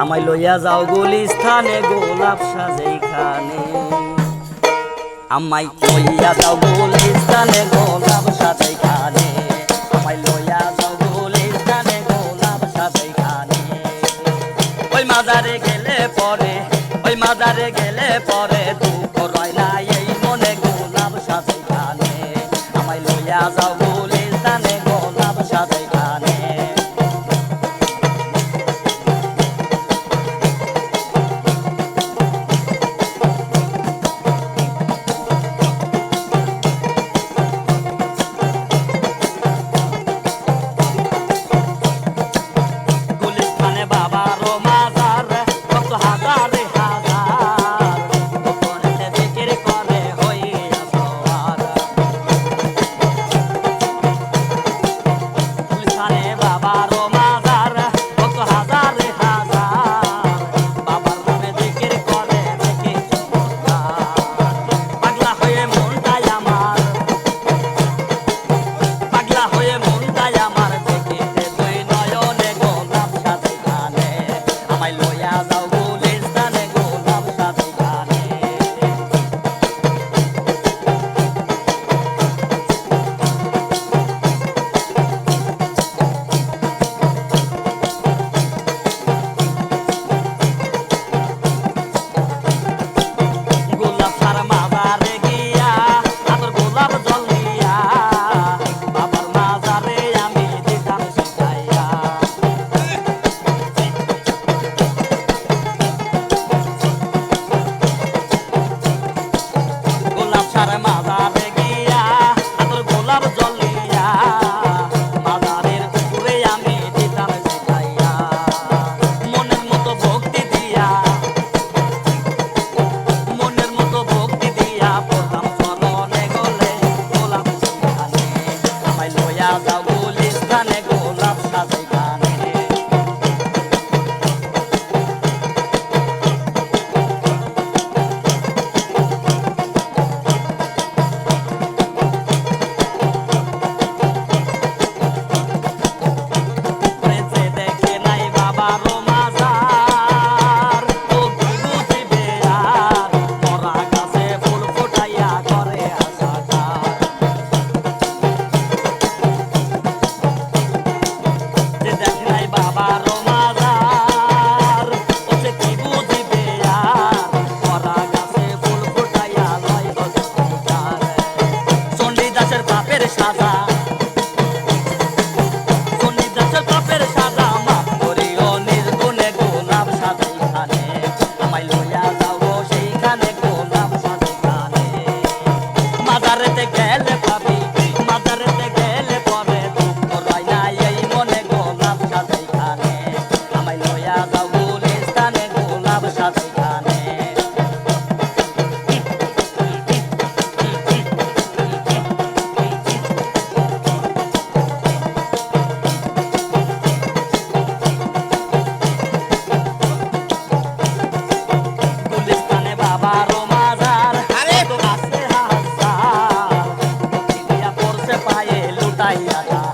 আমায় লইয়া যাও গুলিস্থানে, গোলাপ সাজাই খানে আমায় লইয়া যাও গুলিস্থানে, গোলাপ সাজাই খানে আমায় লইয়া যাও গুলিস্থানে, গোলাপ সাজাই খানে ওই মাজারে গেলে পরে, ওই মাজারে গেলে আশার মাদারে গিয়া আতর গোলাপ জলিয়া মাদারের উপরে আমি দিতাম জিলাইয়া মনের মতো ভক্তি দিয়া। মনের মতো ভক্তি দিয়া পড়তাম চলনে গলে গোলাপ জিলানে আমায় লইয়া যাও গুলিস্তানে 가자